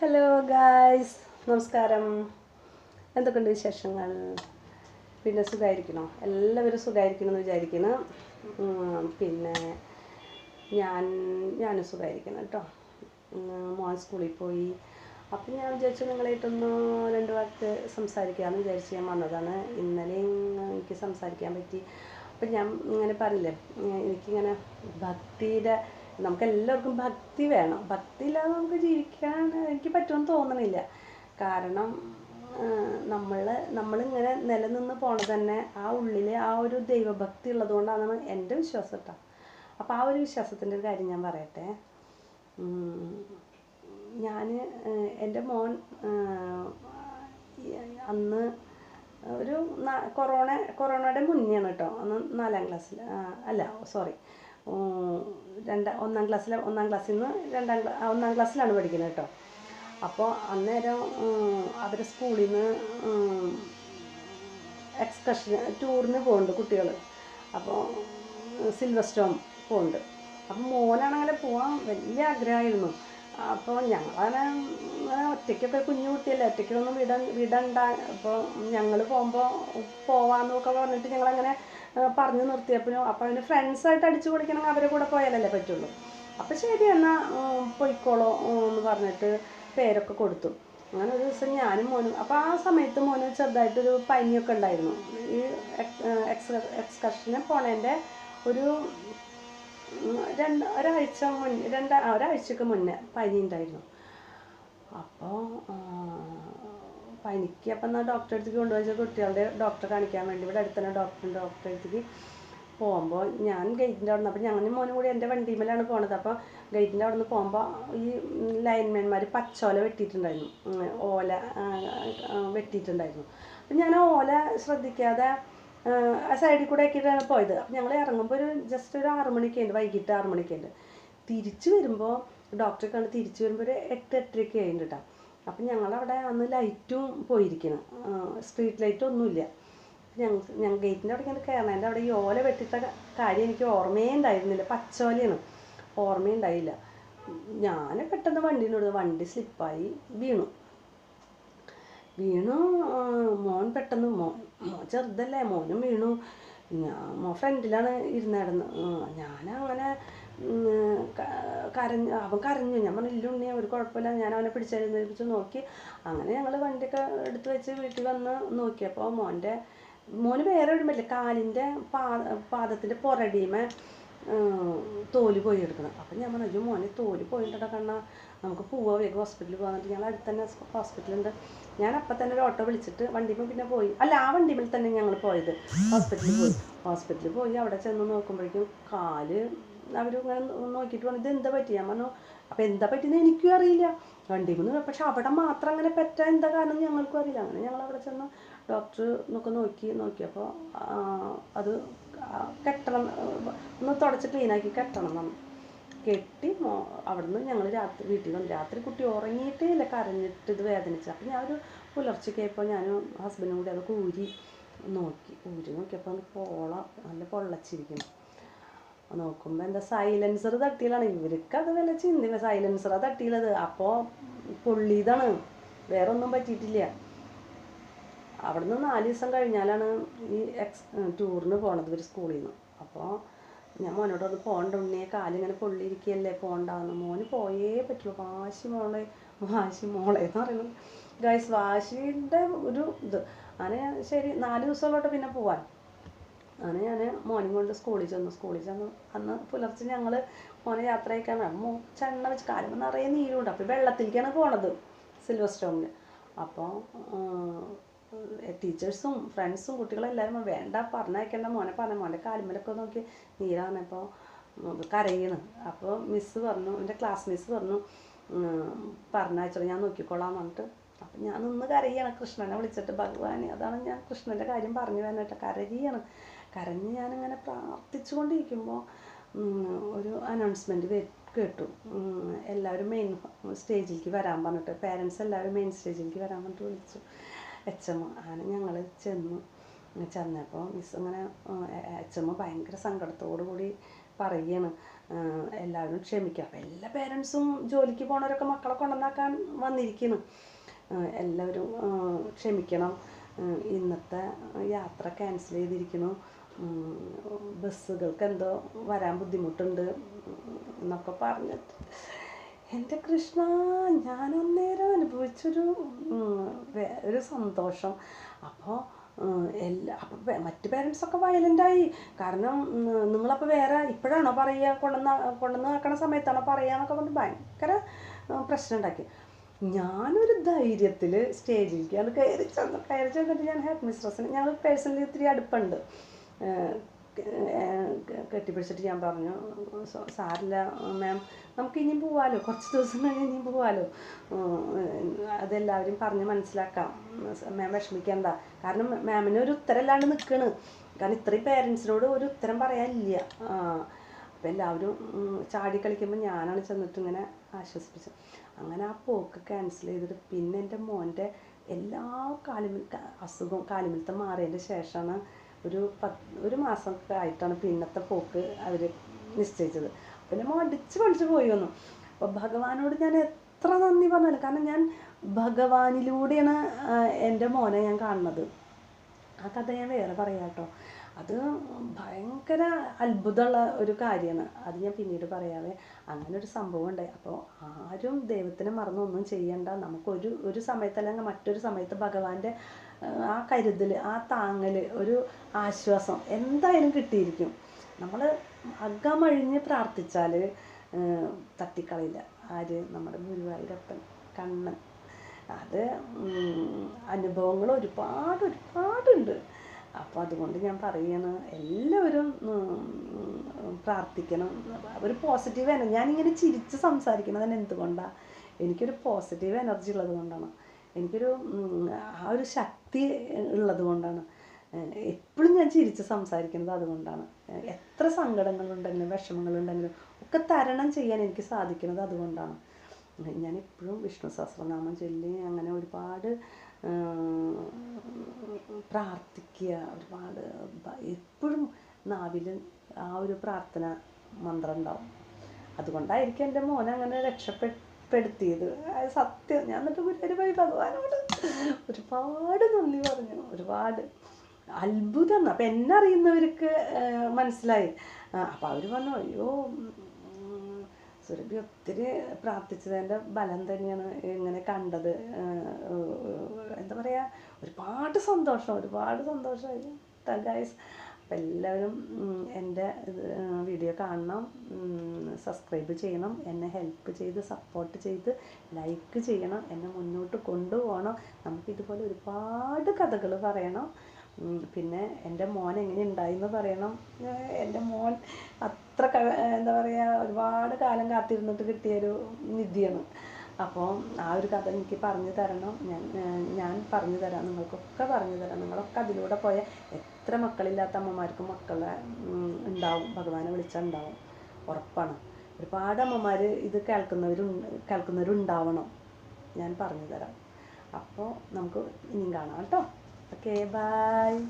Hello guys നമസ്കാരം. എന്തൊക്കെയുണ്ട് വിശേഷങ്ങൾ? പിന്നെ സുഖമായിരിക്കണോ എല്ലാവരും സുഖമായിരിക്കണം എന്ന് വിചാരിക്കുന്നു പിന്നെ ഞാൻ ഞാനും സുഖമായിരിക്കണം കേട്ടോ മോൻ സ്കൂളിൽ പോയി. അപ്പം ഞാൻ വിചാരിച്ചു നിങ്ങളായിട്ടൊന്ന് രണ്ട് വാക്ക് സംസാരിക്കാമെന്ന് വിചാരിച്ച് ഞാൻ വന്നതാണ്. ഇന്നലെയും എനിക്ക് സംസാരിക്കാൻ പറ്റി. അപ്പം ഞാൻ ഇങ്ങനെ പറഞ്ഞില്ലേ എനിക്കിങ്ങനെ ഭക്തിയുടെ നമുക്ക് എല്ലാവർക്കും ഭക്തി വേണം. ഭക്തി ഇല്ലാതെ നമുക്ക് ജീവിക്കാൻ എനിക്ക് പറ്റുമെന്ന് തോന്നണില്ല. കാരണം നമ്മൾ നമ്മളിങ്ങനെ നിലനിന്ന് പോണ തന്നെ ആ ഉള്ളിൽ ആ ഒരു ദൈവഭക്തി ഉള്ളതുകൊണ്ടാണ് എന്റെ വിശ്വാസം കേട്ടോ അപ്പോൾ ആ ഒരു വിശ്വാസത്തിന്റെ ഒരു കാര്യം ഞാൻ പറയട്ടെ. ഞാൻ എന്റെ മോൻ അന്ന് ഒരു കൊറോണ കൊറോണയുടെ മുന്നെയാണ് കേട്ടോ അന്ന് നാലാം ക്ലാസ്സിൽ അല്ല സോറി രണ്ടാം ഒന്നാം ക്ലാസ്സിലെ ഒന്നാം ക്ലാസ്സിൽ നിന്ന് രണ്ടാം ഒന്നാം ക്ലാസ്സിലാണ് പഠിക്കുന്നത് കേട്ടോ. അപ്പോൾ അന്നേരം അവർ സ്കൂളിൽ നിന്ന് എക്സ്കർഷൻ ടൂറിന് പോകുന്നുണ്ട് കുട്ടികൾ അപ്പോൾ സിൽവർ സ്റ്റോം പോകുന്നുണ്ട് അപ്പം മോനാണങ്ങനെ പോകാൻ വലിയ ആഗ്രഹമായിരുന്നു. അപ്പോൾ ഞങ്ങളങ്ങനെ ഒറ്റയ്ക്കൊക്കെ കുഞ്ഞു കുട്ടിയല്ലേ. ഒറ്റയ്ക്കൊന്നും വിട വിടണ്ട. അപ്പോൾ ഞങ്ങൾ പോകുമ്പോൾ പോവാന്നൊക്കെ പറഞ്ഞിട്ട് ഞങ്ങളങ്ങനെ പറഞ്ഞു നിർത്തിയപ്പോഴും അപ്പോൾ അതിന്റെ ഫ്രണ്ട്സായിട്ട് അടിച്ചു പൊളിക്കണമെങ്കിൽ അവരെ കൂടെ പോയാലല്ലേ പറ്റുള്ളൂ. അപ്പോൾ ശരി എന്നാൽ പോയിക്കോളോ എന്ന് പറഞ്ഞിട്ട് പേരൊക്കെ കൊടുത്തു. അങ്ങനെ ഒരു ദിവസം ഞാനും മോനും അപ്പോൾ ആ സമയത്ത് മോന് ചെറുതായിട്ടൊരു പനിയൊക്കെ ഉണ്ടായിരുന്നു. ഈ എക്സ് എക്സ്കർഷന് പോണേന്റെ ഒരു രണ്ട് ഒരാഴ്ച മുന്നേ രണ്ട് ഒരാഴ്ചക്ക് മുന്നേ പനി ഉണ്ടായിരുന്നു. അപ്പോൾ പനിക്ക് അപ്പം എന്നാൽ ഡോക്ടറെ അടുത്തേക്ക് കൊണ്ടുപോയി കുട്ടികളുടെ ഡോക്ടറെ കാണിക്കാൻ വേണ്ടി. ഇവിടെ അടുത്ത് തന്നെ ഡോക്ടറെ അടുത്തേക്ക് പോകുമ്പോൾ ഞാൻ ഗേറ്റിന്റെ അവിടെ നിന്ന് അപ്പം ഞങ്ങളും മോനും കൂടി എന്റെ വണ്ടിമേലാണ് പോണത്. അപ്പോൾ ഗേറ്റിന്റെ അവിടെ നിന്ന് പോകുമ്പോൾ ഈ ലൈൻമാൻമാർ പച്ചോല വെട്ടിയിട്ടുണ്ടായിരുന്നു. ഓല വെട്ടിയിട്ടുണ്ടായിരുന്നു. അപ്പം ഞാൻ ആ ഓല ശ്രദ്ധിക്കാതെ ആ, സൈഡിൽ കൂടെ ആക്കിയിട്ടാണ് പോയത്. അപ്പം ഞങ്ങൾ ഇറങ്ങുമ്പോൾ ഒരു ജസ്റ്റ് ഒരു ആറ് മണിക്കുണ്ട് വൈകിട്ട് ആറ് മണിക്കുണ്ട് തിരിച്ചു വരുമ്പോൾ ഡോക്ടറെ കണ്ട് തിരിച്ചു വരുമ്പോൾ ഒരു എട്ട് എട്ടരയ്ക്ക് കേട്ടോ അപ്പം ഞങ്ങളവിടെ അന്ന് ലൈറ്റും പോയിരിക്കണം. സ്ട്രീറ്റ് ലൈറ്റ് ഒന്നുമില്ല. ഞങ്ങൾ ഞങ്ങൾ ഗേറ്റിന്റെ അവിടെ ഇങ്ങനെ കയറണം എന്റെ അവിടെ ഈ ഓല വെട്ടിട്ട കാര്യം എനിക്ക് ഓർമ്മയേ ഉണ്ടായിരുന്നില്ല. പച്ചോലയാണ്. ഓർമ്മയുണ്ടായില്ല ഞാൻ പെട്ടെന്ന് വണ്ടീനോട് വണ്ടി സ്ലിപ്പായി വീണു. വീണു മോൻ പെട്ടെന്ന് മോ ചെറുതല്ലേ മോനും വീണു. ഞാൻ മോൻ ഫ്രണ്ടിലാണ് ഇരുന്നിടന്ന് ഞാൻ ക- കരഞ്ഞു അവൻ കരഞ്ഞു. ഞാൻ പറഞ്ഞു ഇല്ല ഉണ്ണി ഒരു കുഴപ്പമില്ല. ഞാൻ അവനെ പിടിച്ചെഴുന്നേൽപ്പിച്ച് നോക്കി. അങ്ങനെ ഞങ്ങൾ വണ്ടിയൊക്കെ എടുത്ത് വെച്ച് വീട്ടിൽ വന്ന് നോക്കിയപ്പോൾ മോന്റെ മോന് വേറെ പറ്റില്ല കാലിന്റെ പാ പാദത്തിന്റെ പുറടിമേ തോൽ പോയി എടുക്കണം. അപ്പം ഞാൻ പറഞ്ഞു അയ്യോ മോനെ തോൽ പോയിട്ടുണ്ടോ കണ്ണ. നമുക്ക് പോവാ വേഗം ഹോസ്പിറ്റലിൽ പോകാൻ എന്നിട്ട് ഞങ്ങൾ അടുത്ത് തന്നെ ഹോസ്പിറ്റലുണ്ട്. ഞാൻ അപ്പം തന്നെ ഒരു ഓട്ടോ വിളിച്ചിട്ട് വണ്ടിമേൽ പിന്നെ പോയി. അല്ല ആ വണ്ടിമേൽ തന്നെ ഞങ്ങൾ പോയത്. ഹോസ്പിറ്റലിൽ പോയി. ഹോസ്പിറ്റലിൽ പോയി. അവിടെ ചെന്ന് നോക്കുമ്പോഴേക്കും കാൽ അവർ ഇങ്ങനെ നോക്കിയിട്ട് പറഞ്ഞു ഇതെന്താ പറ്റി ഞാൻ പറഞ്ഞു അപ്പം എന്താ പറ്റിയെന്ന് എനിക്കും അറിയില്ല. വണ്ടി നിന്ന് പക്ഷെ അവിടെ മാത്രം അങ്ങനെ പറ്റാൻ എന്താ കാരണം ഞങ്ങൾക്കും അറിയില്ല. അങ്ങനെ ഞങ്ങൾ അവിടെ ചെന്ന് ഡോക്ടർ എന്നൊക്കെ നോക്കി നോക്കിയപ്പോൾ അത് കെട്ടണം ഒന്ന് തുടച്ച് ക്ലീനാക്കി കെട്ടണം നമ്മൾ കെട്ടി അവിടുന്ന് ഞങ്ങൾ രാത്രി വീട്ടിൽ വന്നു രാത്രി കുട്ടി ഉറങ്ങിയിട്ടേ ഇല്ല കരഞ്ഞിട്ട് ഇത് വേദനിച്ചു. അപ്പം ഞാൻ ഒരു പുലർച്ചയ്ക്കായപ്പോൾ ഞാൻ ഹസ്ബൻഡും കൂടി അത് ഊരി നോക്കി. ഊരി നോക്കിയപ്പോൾ പോള നല്ല പൊള്ളച്ചിരിക്കുന്നു. നോക്കുമ്പോൾ എന്താ സൈലൻസർ തട്ടിയതാണ്. ഇവർക്ക് അത് വല്ല ചിന്തി സൈലൻസറാ തട്ടിയിലത്. അപ്പോൾ പൊള്ളിയതാണ് വേറെ ഒന്നും പറ്റിയിട്ടില്ല. അവിടുന്ന് നാല് ദിവസം കഴിഞ്ഞാലാണ് ഈ എക്സ് ടൂറിന് പോണത് ഇവർ സ്കൂളിൽ നിന്ന് അപ്പോൾ ഞാൻ മോനോട് ഒന്ന് പോകണ്ട ഉണ്ണിയെ കാലിങ്ങനെ പൊള്ളിയിരിക്കുകയല്ലേ പോകണ്ടാന്ന് മോന് പോയേ പറ്റുള്ളൂ. വാശി മോളെ വാശി മോളെ എന്ന് പറയുന്നത്. ഗൈസ് വാശിയുടെ ഒരു ഇത്. അങ്ങനെ ശരി നാല് ദിവസമുള്ളോട്ട് പിന്നെ പോവാൻ. അങ്ങനെ ഞാൻ മോനും കൊണ്ട് സ്കൂളിൽ ചെന്നു. സ്കൂളിൽ ചെന്നു. അന്ന് പുലർച്ചെ ഞങ്ങൾ മോനെ യാത്ര അയക്കാൻ മോ ചെണ്ണ വെച്ച് കാലുമ്പോൾ നിറയെ നീരുണ്ട്. അപ്പോൾ വെള്ളത്തിലേക്കാണ് പോണത് സിൽവർ സ്റ്റോമിൽ അപ്പോൾ ടീച്ചേഴ്സും ഫ്രണ്ട്സും കുട്ടികളെല്ലാവരും വേണ്ട പറഞ്ഞയക്കേണ്ട. മോനെ പറഞ്ഞ മോന്റെ കാലുമ്മലൊക്കെ നോക്കി നീരാണ് അപ്പോൾ കരയണ്. അപ്പോൾ മിസ്സ് പറഞ്ഞു എന്റെ ക്ലാസ് മിസ്സ് പറഞ്ഞു പറഞ്ഞയച്ചോ ഞാൻ നോക്കിക്കോളാം പറഞ്ഞിട്ട് അപ്പം ഞാൻ നിന്ന് കരയാണ് കൃഷ്ണനെ വിളിച്ചിട്ട് ഭഗവാനെ. അതാണ് ഞാൻ കൃഷ്ണന്റെ കാര്യം പറഞ്ഞു വന്നിട്ട് കരയാണ്. കരഞ്ഞ് ഞാനിങ്ങനെ പ്രാർത്ഥിച്ചുകൊണ്ടിരിക്കുമ്പോൾ ഒരു അനൗൺസ്മെന്റ് കേട്ടു. എല്ലാവരും മെയിൻ സ്റ്റേജിലേക്ക് വരാൻ പറഞ്ഞിട്ട്. പേരൻസ് എല്ലാവരും മെയിൻ സ്റ്റേജിലേക്ക് വരാൻ പറഞ്ഞിട്ട് വിളിച്ചു. എച്ച് ആണ് ഞങ്ങൾ ചെന്നു ചെന്നപ്പോൾ മിസ് ഇങ്ങനെ എച്ച് എം ഭയങ്കര സങ്കടത്തോടു കൂടി പറയാണ്. എല്ലാവരും ക്ഷമിക്കുക അപ്പം എല്ലാ പേരൻസും ജോലിക്ക് പോണവരൊക്കെ മക്കളെ കൊണ്ടുവന്നാക്കാൻ വന്നിരിക്കുന്നു എല്ലാവരും ക്ഷമിക്കണം. ഇന്നത്തെ യാത്ര ക്യാൻസൽ ചെയ്തിരിക്കുന്നു. ബസ്സുകൾക്ക് എന്തോ വരാൻ ബുദ്ധിമുട്ടുണ്ട് എന്നൊക്കെ പറഞ്ഞിട്ട്. എന്റെ കൃഷ്ണ ഞാൻ അന്നേരം അനുഭവിച്ചൊരു ഒരു സന്തോഷം. അപ്പോൾ എല്ലാ അപ്പം മറ്റ് പേരൻസൊക്കെ വയലന്റായി കാരണം നിങ്ങളപ്പോൾ വേറെ ഇപ്പോഴാണോ പറയുക? കൊണ്ടുവന്ന് കൊണ്ടുവന്ന് ആക്കണ സമയത്താണോ പറയുക എന്നൊക്കെ പറഞ്ഞ് ഭയങ്കര പ്രശ്നം ഉണ്ടാക്കി ഞാനൊരു ധൈര്യത്തിൽ സ്റ്റേജിലേക്ക് അത് കയറി ചെന്ന് കയറി ചെന്നിട്ട് ഞാൻ ഹെഡ് മിസ്ട്രസ്സിന് ഞങ്ങൾ പേഴ്സണലി ഇത്തിരി അടുപ്പുണ്ട്. കെട്ടിപ്പിടിച്ചിട്ട് ഞാൻ പറഞ്ഞു സാറില്ല മാം നമുക്ക് ഇനിയും പോവാലോ കുറച്ച് ദിവസം കഴിഞ്ഞ് ഇനിയും പോവാലോ. അതെല്ലാവരും പറഞ്ഞ് മനസ്സിലാക്കാം. മാം വിഷമിക്കണ്ട. കാരണം മാമിന് ഒരു ഉത്തരം അല്ലാണ്ട് നിൽക്കണ് കാരണം ഇത്രയും പേരൻസിനോട് ഒരു ഉത്തരം പറയാനില്ല. അപ്പം എല്ലാവരും ചാടിക്കളിക്കുമ്പോൾ ചാടി കളിക്കുമ്പോൾ ഞാനാണ് ചെന്നിട്ട് ഇങ്ങനെ ആശ്വസിപ്പിച്ചത്. അങ്ങനെ ആ പോക്ക് ക്യാൻസൽ ചെയ്തിട്ട് പിന്നെ എന്റെ മോന്റെ എല്ലാ കാലുമിൽ അസുഖവും കാലുമിലത്തെ മാറിയതിന്റെ ശേഷമാണ് ഒരു പത്ത് ഒരു മാസമൊക്കെ ആയിട്ടാണ് പിന്നത്തെ പോക്ക് അവർ നിശ്ചയിച്ചത്. പിന്നെ അടിച്ചു പഠിച്ച് പോയി വന്നു. അപ്പോൾ ഭഗവാനോട് ഞാൻ എത്ര നന്ദി പറഞ്ഞാലും കാരണം ഞാൻ ഭഗവാനിലൂടെയാണ് എന്റെ മോനെ ഞാൻ കാണുന്നത്. ആ കഥ ഞാൻ വേറെ പറയാം കേട്ടോ. അത് ഭയങ്കര അത്ഭുതമുള്ള ഒരു കാര്യമാണ്. അത് ഞാൻ പിന്നീട് പറയാവേ. അങ്ങനെ ഒരു സംഭവം ഉണ്ടായി അപ്പോൾ ആരും ദൈവത്തിനെ മറന്നൊന്നും ചെയ്യണ്ട. നമുക്കൊരു ഒരു സമയത്തല്ലെങ്കിൽ മറ്റൊരു സമയത്ത് ഭഗവാന്റെ ആ, കരുതൽ ആ താങ്ങൽ ഒരു ആശ്വാസം എന്തായാലും കിട്ടിയിരിക്കും. നമ്മൾ അകമഴിഞ്ഞ് പ്രാർത്ഥിച്ചാൽ തട്ടിക്കളയില്ല. ആര്? നമ്മുടെ ഗുരുവായൂരപ്പൻ കണ്ണൻ. അത് അനുഭവങ്ങൾ ഒരുപാട് ഒരുപാടുണ്ട്. അപ്പോൾ അതുകൊണ്ട് ഞാൻ പറയുകയാണ് എല്ലാവരും പ്രാർത്ഥിക്കണം. ഒരു പോസിറ്റീവ് എനർജി ഞാനിങ്ങനെ ചിരിച്ച് സംസാരിക്കുന്നത് തന്നെ എന്തുകൊണ്ടാണ് എനിക്കൊരു പോസിറ്റീവ് എനർജി ഉള്ളത് കൊണ്ടാണ്. എനിക്കൊരു ആ ഒരു ശക്തി ഉള്ളത് കൊണ്ടാണ്. എപ്പോഴും ഞാൻ ചിരിച്ച് സംസാരിക്കുന്നത് അതുകൊണ്ടാണ്. എത്ര സങ്കടങ്ങളുണ്ടെങ്കിലും വിഷമങ്ങളുണ്ടെങ്കിലും ഒക്കെ തരണം ചെയ്യാൻ എനിക്ക് സാധിക്കുന്നത് അതുകൊണ്ടാണ്. ഞാൻ എപ്പോഴും വിഷ്ണു സഹസ്രനാമം ചൊല്ലി അങ്ങനെ ഒരുപാട് പ്രാർത്ഥിക്കുക ഒരുപാട് എപ്പോഴും നാവിൽ ആ ഒരു പ്രാർത്ഥന മന്ത്രം ഉണ്ടാവും. അതുകൊണ്ടായിരിക്കും എന്റെ മോനെ അങ്ങനെ രക്ഷപ്പെടുത്തിയത്. സത്യം. ഞാൻ എന്നിട്ട് ഗുരുവായൂർ പോയി ഭഗവാനോട് ഒരുപാട് നന്ദി പറഞ്ഞു. ഒരുപാട് അത്ഭുതം. അപ്പം എന്നെ അറിയുന്നവർക്ക് മനസ്സിലായി. അപ്പം അവർ പറഞ്ഞു അയ്യോ സുരഭി ഒത്തിരി പ്രാർത്ഥിച്ചതിന്റെ ബലം തന്നെയാണ് ഇങ്ങനെ കണ്ടത്. എന്താ പറയുക ഒരുപാട് സന്തോഷം ഒരുപാട് സന്തോഷമായി ഗൈസ് അപ്പം എല്ലാവരും എന്റെ വീഡിയോ കാണണം സബ്സ്ക്രൈബ് ചെയ്യണം എന്നെ ഹെൽപ്പ് ചെയ്ത് സപ്പോർട്ട് ചെയ്ത് ലൈക്ക് ചെയ്യണം എന്നെ മുന്നോട്ട് കൊണ്ടുപോകണം. നമുക്കിതുപോലെ ഒരുപാട് കഥകൾ പറയണം. പിന്നെ എന്റെ മോൻ എങ്ങനെ ഉണ്ടായിന്ന് പറയണം. എന്റെ മോൻ അത്ര എന്താ പറയുക ഒരുപാട് കാലം കാത്തിരുന്നിട്ട് കിട്ടിയൊരു നിധിയാണ്. അപ്പോൾ ആ ഒരു കഥ എനിക്ക് പറഞ്ഞു തരണം. ഞാൻ ഞാൻ പറഞ്ഞു തരാം. നിങ്ങൾക്കൊക്കെ പറഞ്ഞു തരാം. നിങ്ങളൊക്കെ അതിലൂടെ പോയ എത്ര മക്കളില്ലാത്ത അമ്മമാർക്കും മക്കളെ ഉണ്ടാവും. ഭഗവാനെ വിളിച്ചാൽ ഉണ്ടാവും. ഉറപ്പാണ്. ഒരുപാട് അമ്മമാർ ഇത് കേൾക്കുന്നവരും കേൾക്കുന്നവരുണ്ടാവണം. ഞാൻ പറഞ്ഞു തരാം. അപ്പോൾ നമുക്ക് ഇനിയും കാണാം കേട്ടോ. Okay, bye.